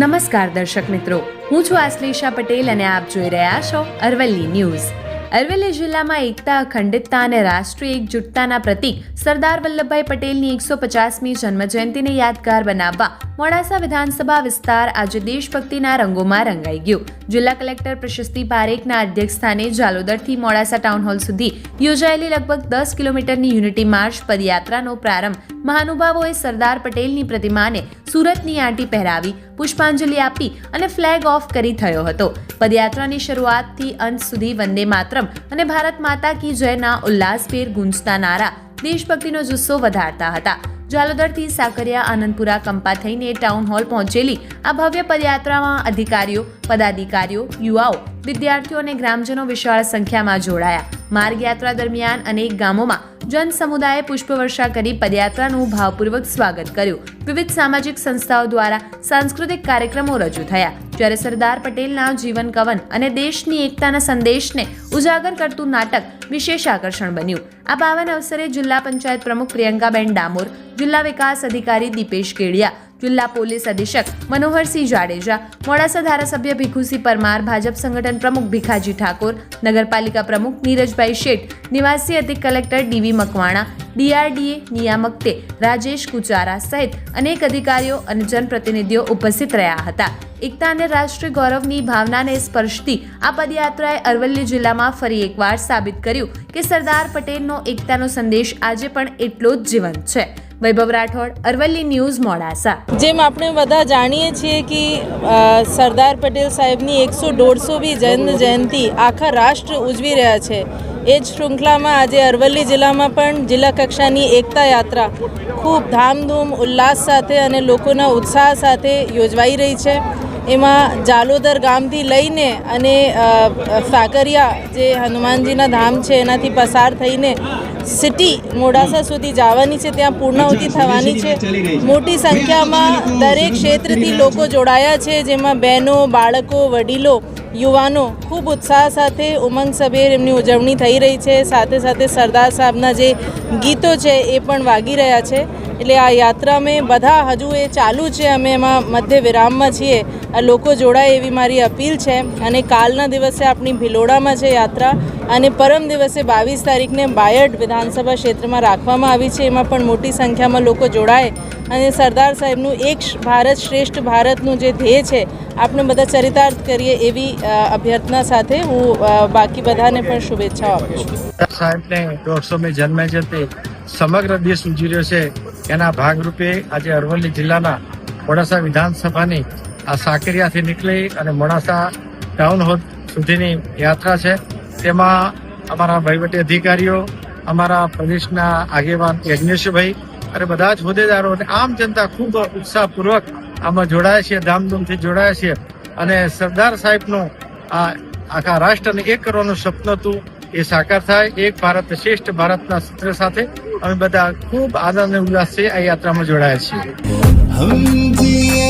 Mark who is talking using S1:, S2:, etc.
S1: નમસ્કાર દર્શક મિત્રો. હું છું આશ્લેષા પટેલ અને આપ જોઈ રહ્યા છો અરવલ્લી ન્યૂઝ. અરવલ્લી જિલ્લામાં એકતા, અખંડિતતા અને રાષ્ટ્રીય એકજૂટતાના પ્રતીક સરદાર વલ્લભભાઈ પટેલની એકસો પચાસમી જન્મજયંતિને યાદગાર બનાવવા મોડાસા વિધાનસભા વિસ્તાર આજે દેશભક્તિના રંગોમાં રંગાઈ ગયું. જિલ્લા કલેક્ટર પ્રશસ્તિ પારેખના અધ્યક્ષસ્થાને જાલોદરથી મોડાસા ટાઉન હોલ સુધી યોજાયેલી લગભગ દસ કિલોમીટરની યુનિટી માર્ચ પદયાત્રાનો પ્રારંભ મહાનુભાવોએ સરદાર પટેલની પ્રતિમાને સુરતની આંટી પહેરાવી પુષ્પાંજલિ આપી અને ફ્લેગ ઓફ કરી થયો હતો. પદયાત્રાની શરૂઆતથી અંત સુધી વંદે માતરમ અને ભારત માતા કી જયના ઉલ્લાસભેર ગુંજતા નારા દેશભક્તિનો જુસ્સો વધારતા હતા. જાલોદરથી સાકરિયા આનંદપુરા કંપા થઈને ટાઉન હોલ પહોંચેલી આ ભવ્ય પદયાત્રામાં અધિકારીઓ, પદાધિકારીઓ, યુવાઓ, વિદ્યાર્થીઓ અને ગ્રામજનો વિશાળ સંખ્યામાં જોડાયા. માર્ગ યાત્રા દરમિયાન અનેક ગામોમાં જન સમુદાયે પુષ્પવર્ષા કરી પદયાત્રાનું ભાવપૂર્વક સ્વાગત કર્યું. વિવિધ સામાજિક સંસ્થાઓ દ્વારા સાંસ્કૃતિક કાર્યક્રમો રજૂ થયા. જ્યારે સરદાર પટેલના જીવન કવન અને દેશની એકતાના સંદેશને ઉજાગર કરતું નાટક વિશેષ આકર્ષણ બન્યું. આ પાવન અવસરે જિલ્લા પંચાયત પ્રમુખ પ્રિયંકાબેન ડામોર, જિલ્લા વિકાસ અધિકારી દીપેશ કેડિયા જિલ્લા પોલીસ અધિક્ષક મનોહરસિંહ જાડેજા, મોડાસા ધારાસભ્ય ભીખુસિંહ પરમાર, ભાજપ સંગઠન પ્રમુખ ભીખાજી ઠાકોર, નગરપાલિકા પ્રમુખ નીરજભાઈ શેઠ, નિવાસી અધિક કલેક્ટર ડીવી મકવાણા, ડીઆરડીએ નિયામક તે રાજેશ કુચારા સહિત અનેક અધિકારીઓ અને જનપ્રતિનિધિઓ ઉપસ્થિત રહ્યા હતા. એકતા અને રાષ્ટ્રીય ગૌરવની ભાવનાને સ્પર્શતી આ પદયાત્રાએ અરવલ્લી જિલ્લામાં ફરી એકવાર સાબિત કર્યું કે સરદાર પટેલનો એકતાનો સંદેશ આજે પણ એટલો જ જીવંત છે. વૈભવ રાઠોડ, અરવલ્લી ન્યૂઝ, મોડાસા.
S2: જેમ આપણે બધા જાણીએ છીએ કે સરદાર પટેલ સાહેબની એકસો દોઢસોમી જન્મ જયંતિ આખા રાષ્ટ્ર ઉજવી રહ્યા છે. એ જ શૃંખલામાં આજે અરવલ્લી જિલ્લામાં પણ જિલ્લા કક્ષાની એકતા યાત્રા ખૂબ ધામધૂમ, ઉલ્લાસ સાથે અને લોકોના ઉત્સાહ સાથે યોજવાઈ રહી છે. એમાં જાલોદર ગામથી લઈને અને સાકરિયા જે હનુમાનજીના ધામ છે એનાથી પસાર થઈને સિટી મોડાસા સુધી જવાની છે ત્યાં પૂર્ણાહુતિ થવાની છે. મોટી સંખ્યામાં દરેક ક્ષેત્રથી લોકો જોડાયા છે જેમાં બહેનો બાળકો વડીલો યુવાનો ખૂબ ઉત્સાહ સાથે ઉમંગસભેર એમની ઉજવણી થઈ રહી છે. સાથે સાથે સરદાર સાહેબના જે ગીતો છે એ પણ વાગી રહ્યા છે. એટલે આ યાત્રા મેં બધા હજુ એ ચાલુ છે. અમે એમાં મધ્ય વિરામમાં છીએ. આ લોકો જોડાય એવી મારી અપીલ છે. અને કાલના દિવસે આપણી ભિલોડામાં છે યાત્રા. અને પરમ દિવસે બાવીસ તારીખને બાયડ વિધાનસભા ક્ષેત્રમાં રાખવામાં આવી છે. એમાં પણ મોટી સંખ્યામાં લોકો જોડાય અને સરદાર સાહેબનું એક ભારત શ્રેષ્ઠ ભારતનું જે ધ્યેય છે આપણે બધા ચરિતાર્થ કરીએ એવી અભ્યર્થના સાથે હું બાકી બધાને પણ શુભેચ્છાઓ આપું છું.
S3: સાહેબને દોઢસોમી જન્મે જયંતિ સમગ્ર દેશ ઉજી રહ્યો છે. એના ભાગરૂપે આજે અરવલ્લી જિલ્લાના મોડાસા વિધાનસભાની આ સાકરિયાથી નીકળી અને મોડાસા ટાઉન હોલ સુધીની યાત્રા છે. તેમાં અમારા વહીવટી અધિકારીઓ, અમારા પ્રદેશના આગેવાન યજ્ઞેશભાઈ અને બધા જ હોદ્દેદારો અને આમ જનતા ખૂબ ઉત્સાહપૂર્વક આમાં જોડાયા છે, ધામધૂમથી જોડાયા છે. અને સરદાર સાહેબનો આ આખા રાષ્ટ્રને એક કરવાનું સપનું હતું, એ સાકાર થાય. એક ભારત શ્રેષ્ઠ ભારતના સૂત્ર સાથે અમે બધા ખૂબ આનંદ ઉલ્લાસ છે આ યાત્રામાં જોડાયા છીએ.